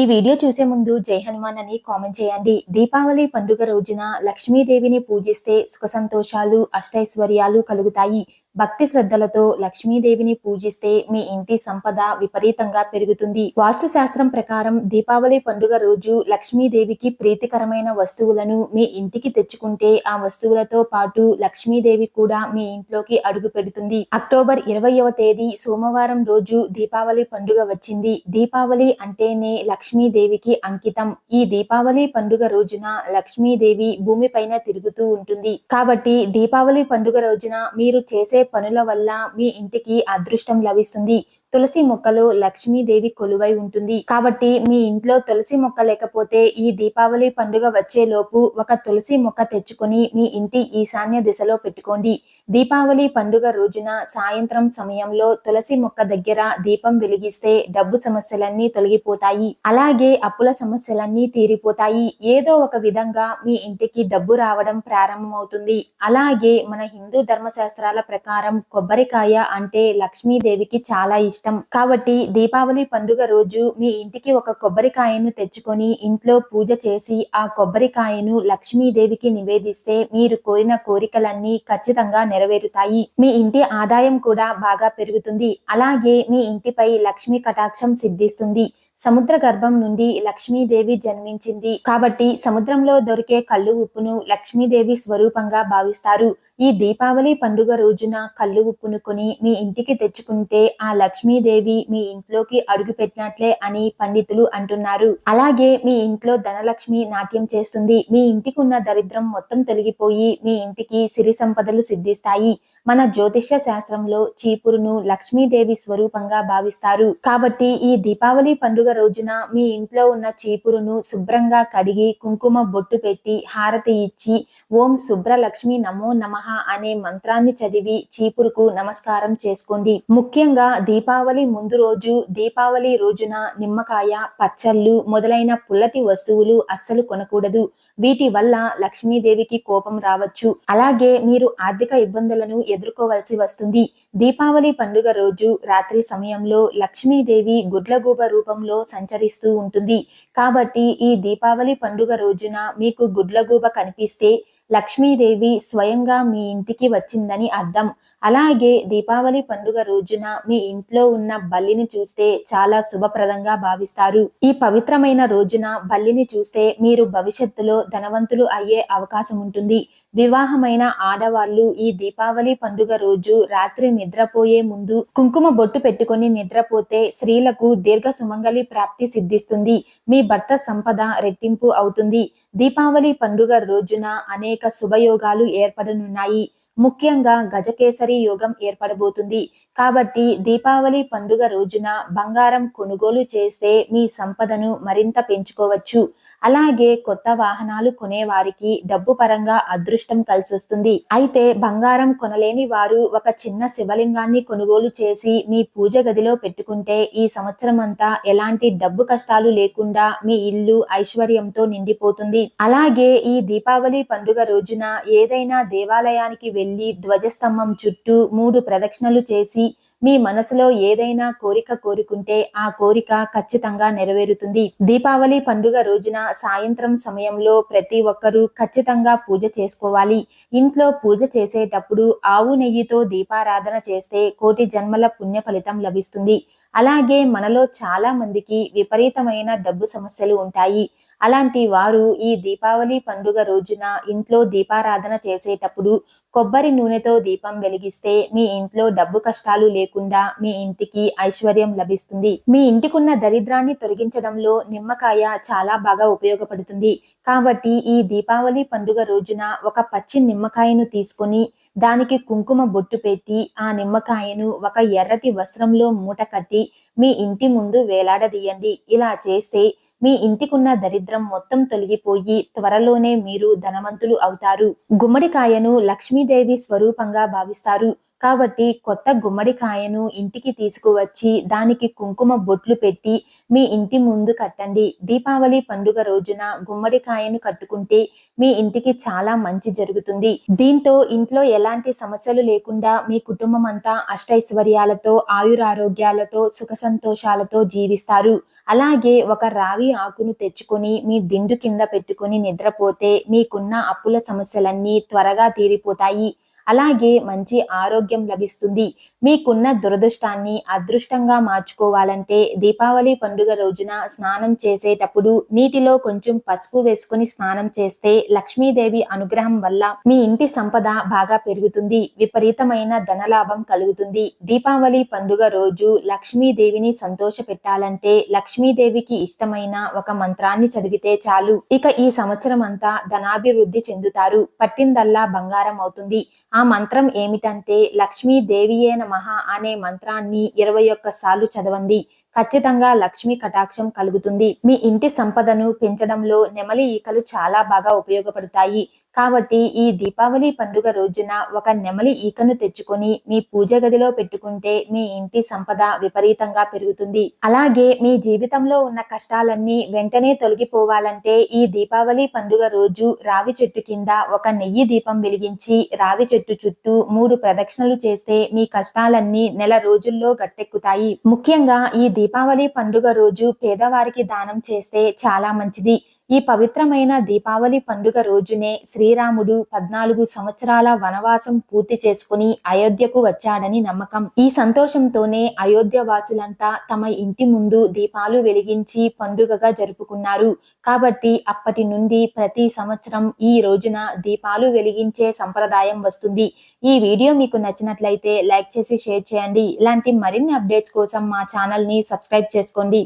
ఈ వీడియో చూసే ముందు జై హనుమాన్ అని కామెంట్ చేయండి. దీపావళి పండుగ రోజున లక్ష్మీదేవిని పూజిస్తే సుఖ సంతోషాలు అష్టైశ్వర్యాలు కలుగుతాయి. భక్తి శ్రద్ధలతో లక్ష్మీదేవిని పూజిస్తే మీ ఇంటి సంపద విపరీతంగా పెరుగుతుంది. వాస్తు శాస్త్రం ప్రకారం దీపావళి పండుగ రోజు లక్ష్మీదేవికి ప్రీతికరమైన వస్తువులను మీ ఇంటికి తెచ్చుకుంటే ఆ వస్తువులతో పాటు లక్ష్మీదేవి కూడా మీ ఇంట్లోకి అడుగు పెడుతుంది. అక్టోబర్ ఇరవయవ తేదీ సోమవారం రోజు దీపావళి పండుగ వచ్చింది. దీపావళి అంటేనే లక్ష్మీదేవికి అంకితం. ఈ దీపావళి పండుగ రోజున లక్ష్మీదేవి భూమిపైన తిరుగుతూ ఉంటుంది. కాబట్టి దీపావళి పండుగ రోజున మీరు చేసే పనుల వల్ల మీ ఇంటికి అదృష్టం లభిస్తుంది. తులసి మొక్కలు లక్ష్మీదేవి కొలువై ఉంటుంది. కాబట్టి మీ ఇంట్లో తులసి మొక్క లేకపోతే ఈ దీపావళి పండుగ వచ్చేలోపు ఒక తులసి మొక్క తెచ్చుకొని మీ ఇంటి ఈశాన్య దిశలో పెట్టుకోండి. దీపావళి పండుగ రోజున సాయంత్రం సమయంలో తులసి మొక్క దగ్గర దీపం వెలిగిస్తే డబ్బు సమస్యలన్నీ తొలగిపోతాయి. అలాగే అప్పుల సమస్యలన్నీ తీరిపోతాయి. ఏదో ఒక విధంగా మీ ఇంటికి డబ్బు రావడం ప్రారంభమవుతుంది. అలాగే మన హిందూ ధర్మశాస్త్రాల ప్రకారం కొబ్బరికాయ అంటే లక్ష్మీదేవికి చాలా ఇష్టం. కాబట్టి దీపావళి పండుగ రోజు మీ ఇంటికి ఒక కొబ్బరికాయను తెచ్చుకొని ఇంట్లో పూజ చేసి ఆ కొబ్బరికాయను లక్ష్మీదేవికి నివేదిస్తే మీరు కోరిన కోరికలన్నీ ఖచ్చితంగా నెరవేరుతాయి. మీ ఇంటి ఆదాయం కూడా బాగా పెరుగుతుంది. అలాగే మీ ఇంటిపై లక్ష్మీ కటాక్షం సిద్ధిస్తుంది. సముద్ర గర్భం నుండి లక్ష్మీదేవి జన్మించింది. కాబట్టి సముద్రంలో దొరికే కళ్ళు ఉప్పును లక్ష్మీదేవి స్వరూపంగా భావిస్తారు. ఈ దీపావళి పండుగ రోజున కళ్ళు ఉప్పునుకొని మీ ఇంటికి తెచ్చుకుంటే ఆ లక్ష్మీదేవి మీ ఇంట్లోకి అడుగు పెట్టినట్లే అని పండితులు అంటున్నారు. అలాగే మీ ఇంట్లో ధనలక్ష్మి నాట్యం చేస్తుంది. మీ ఇంటికి ఉన్న దరిద్రం మొత్తం తొలగిపోయి మీ ఇంటికి సిరి సంపదలు సిద్ధిస్తాయి. మన జ్యోతిష్య శాస్త్రంలో చీపురును లక్ష్మీదేవి స్వరూపంగా భావిస్తారు. కాబట్టి ఈ దీపావళి పండుగ రోజున మీ ఇంట్లో ఉన్న చీపురును శుభ్రంగా కడిగి కుంకుమ బొట్టు పెట్టి హారతి ఇచ్చి ఓం శుభ్రలక్ష్మి నమో నమః అనే మంత్రాన్ని చదివి చీపురుకు నమస్కారం చేసుకోండి. ముఖ్యంగా దీపావళి ముందు రోజు దీపావళి రోజున నిమ్మకాయ పచ్చళ్ళు మొదలైన పుల్లటి వస్తువులు అస్సలు కొనకూడదు. వీటి వల్ల లక్ష్మీదేవికి కోపం రావచ్చు. అలాగే మీరు ఆర్థిక ఇబ్బందులను ఎదుర్కోవలసి వస్తుంది. దీపావళి పండుగ రోజు రాత్రి సమయంలో లక్ష్మీదేవి గుడ్లగూబ రూపంలో సంచరిస్తూ ఉంటుంది. కాబట్టి ఈ దీపావళి పండుగ రోజున మీకు గుడ్లగూబ కనిపిస్తే లక్ష్మీదేవి స్వయంగా మీ ఇంటికి వచ్చిందని అర్థం. అలాగే దీపావళి పండుగ రోజున మీ ఇంట్లో ఉన్న బల్లిని చూస్తే చాలా శుభప్రదంగా భావిస్తారు. ఈ పవిత్రమైన రోజున బల్లిని చూస్తే మీరు భవిష్యత్తులో ధనవంతులు అయ్యే అవకాశం ఉంటుంది. వివాహమైన ఆడవాళ్ళు ఈ దీపావళి పండుగ రోజు రాత్రి నిద్రపోయే ముందు కుంకుమ బొట్టు పెట్టుకొని నిద్రపోతే స్త్రీలకు దీర్ఘ సుమంగళి ప్రాప్తి సిద్ధిస్తుంది. మీ భర్త సంపద రెట్టింపు అవుతుంది. దీపావళి పండుగ రోజున అనేక శుభయోగాలు ఏర్పడనున్నాయి. ముఖ్యంగా గజకేసరి యోగం ఏర్పడబోతుంది. కాబట్టి దీపావళి పండుగ రోజున బంగారం కొనుగోలు చేస్తే మీ సంపదను మరింత పెంచుకోవచ్చు. అలాగే కొత్త వాహనాలు కొనే వారికి డబ్బు పరంగా అదృష్టం కలిసొస్తుంది. అయితే బంగారం కొనలేని వారు ఒక చిన్న శివలింగాన్ని కొనుగోలు చేసి మీ పూజ గదిలో పెట్టుకుంటే ఈ సంవత్సరం అంతా ఎలాంటి డబ్బు కష్టాలు లేకుండా మీ ఇల్లు ఐశ్వర్యంతో నిండిపోతుంది. అలాగే ఈ దీపావళి పండుగ రోజున ఏదైనా దేవాలయానికి వెళ్ళి ధ్వజస్తంభం చుట్టూ మూడు ప్రదక్షిణలు చేసి మీ మనసులో ఏదైనా కోరిక కోరుకుంటే ఆ కోరిక ఖచ్చితంగా నెరవేరుతుంది. దీపావళి పండుగ రోజున సాయంత్రం సమయంలో ప్రతి ఒక్కరూ ఖచ్చితంగా పూజ చేసుకోవాలి. ఇంట్లో పూజ చేసేటప్పుడు ఆవు నెయ్యితో దీపారాధన చేస్తే కోటి జన్మల పుణ్య ఫలితం లభిస్తుంది. అలాగే మనలో చాలా మందికి విపరీతమైన డబ్బు సమస్యలు ఉంటాయి. అలాంటి వారు ఈ దీపావళి పండుగ రోజున ఇంట్లో దీపారాధన చేసేటప్పుడు కొబ్బరి నూనెతో దీపం వెలిగిస్తే మీ ఇంట్లో డబ్బు కష్టాలు లేకుండా మీ ఇంటికి ఐశ్వర్యం లభిస్తుంది. మీ ఇంటికున్న దరిద్రాన్ని తొలగించడంలో నిమ్మకాయ చాలా బాగా ఉపయోగపడుతుంది. కాబట్టి ఈ దీపావళి పండుగ రోజున ఒక పచ్చి నిమ్మకాయను తీసుకొని దానికి కుంకుమ బొట్టు పెట్టి ఆ నిమ్మకాయను ఒక ఎర్రటి వస్త్రంలో మూట కట్టి మీ ఇంటి ముందు వేలాడదీయండి. ఇలా చేస్తే మీ ఇంటికున్న దరిద్రం మొత్తం తొలగిపోయి త్వరలోనే మీరు ధనవంతులు అవుతారు. గుమ్మడికాయను లక్ష్మీదేవి స్వరూపంగా భావిస్తారు. కాబట్టి కొత్త గుమ్మడికాయను ఇంటికి తీసుకువచ్చి దానికి కుంకుమ బొట్లు పెట్టి మీ ఇంటి ముందు కట్టండి. దీపావళి పండుగ రోజున గుమ్మడికాయను కట్టుకుంటే మీ ఇంటికి చాలా మంచి జరుగుతుంది. దీంతో ఇంట్లో ఎలాంటి సమస్యలు లేకుండా మీ కుటుంబం అంతా అష్టైశ్వర్యాలతో ఆయురారోగ్యాలతో సుఖ సంతోషాలతో జీవిస్తారు. అలాగే ఒక రావి ఆకును తెచ్చుకొని మీ దిండు కింద పెట్టుకుని నిద్రపోతే మీకున్న అప్పుల సమస్యలన్నీ త్వరగా తీరిపోతాయి. అలాగే మంచి ఆరోగ్యం లభిస్తుంది. మీకున్న దురదృష్టాన్ని అదృష్టంగా మార్చుకోవాలంటే దీపావళి పండుగ రోజున స్నానం చేసేటప్పుడు నీటిలో కొంచెం పసుపు వేసుకుని స్నానం చేస్తే లక్ష్మీదేవి అనుగ్రహం వల్ల మీ ఇంటి సంపద బాగా పెరుగుతుంది. విపరీతమైన ధనలాభం కలుగుతుంది. దీపావళి పండుగ రోజు లక్ష్మీదేవిని సంతోష పెట్టాలంటే లక్ష్మీదేవికి ఇష్టమైన ఒక మంత్రాన్ని చదివితే చాలు. ఇక ఈ సంవత్సరం అంతా ధనాభివృద్ధి చెందుతారు. పట్టిందల్లా బంగారం అవుతుంది. ఆ ఆ మంత్రం ఏమిటంటే లక్ష్మీదేవియే నమః అనే మంత్రాన్ని ఇరవై ఒక్క సార్లు చదవండి. ఖచ్చితంగా లక్ష్మీ కటాక్షం కలుగుతుంది. మీ ఇంటి సంపదను పెంచడంలో నెమలి ఈకలు చాలా బాగా ఉపయోగపడతాయి. కాబట్టి ఈ దీపావళి పండుగ రోజున ఒక నెమలి ఈకను తెచ్చుకొని మీ పూజ గదిలో పెట్టుకుంటే మీ ఇంటి సంపద విపరీతంగా పెరుగుతుంది. అలాగే మీ జీవితంలో ఉన్న కష్టాలన్నీ వెంటనే తొలగిపోవాలంటే ఈ దీపావళి పండుగ రోజు రావి చెట్టు కింద ఒక నెయ్యి దీపం వెలిగించి రావి చెట్టు చుట్టూ మూడు ప్రదక్షిణలు చేస్తే మీ కష్టాలన్నీ నెల రోజుల్లో గట్టెక్కుతాయి. ముఖ్యంగా ఈ దీపావళి పండుగ రోజు పేదవారికి దానం చేస్తే చాలా మంచిది. ఈ పవిత్రమైన దీపావళి పండుగ రోజునే శ్రీరాముడు పద్నాలుగు సంవత్సరాల వనవాసం పూర్తి చేసుకుని అయోధ్యకు వచ్చాడని నమ్మకం. ఈ సంతోషంతోనే అయోధ్య వాసులంతా తమ ఇంటి ముందు దీపాలు వెలిగించి పండుగగా జరుపుకున్నారు. కాబట్టి అప్పటి నుండి ప్రతి సంవత్సరం ఈ రోజున దీపాలు వెలిగించే సంప్రదాయం వస్తుంది. ఈ వీడియో మీకు నచ్చినట్లయితే లైక్ చేసి షేర్ చేయండి. ఇలాంటి మరిన్ని అప్డేట్స్ కోసం మా ఛానల్ని సబ్స్క్రైబ్ చేసుకోండి.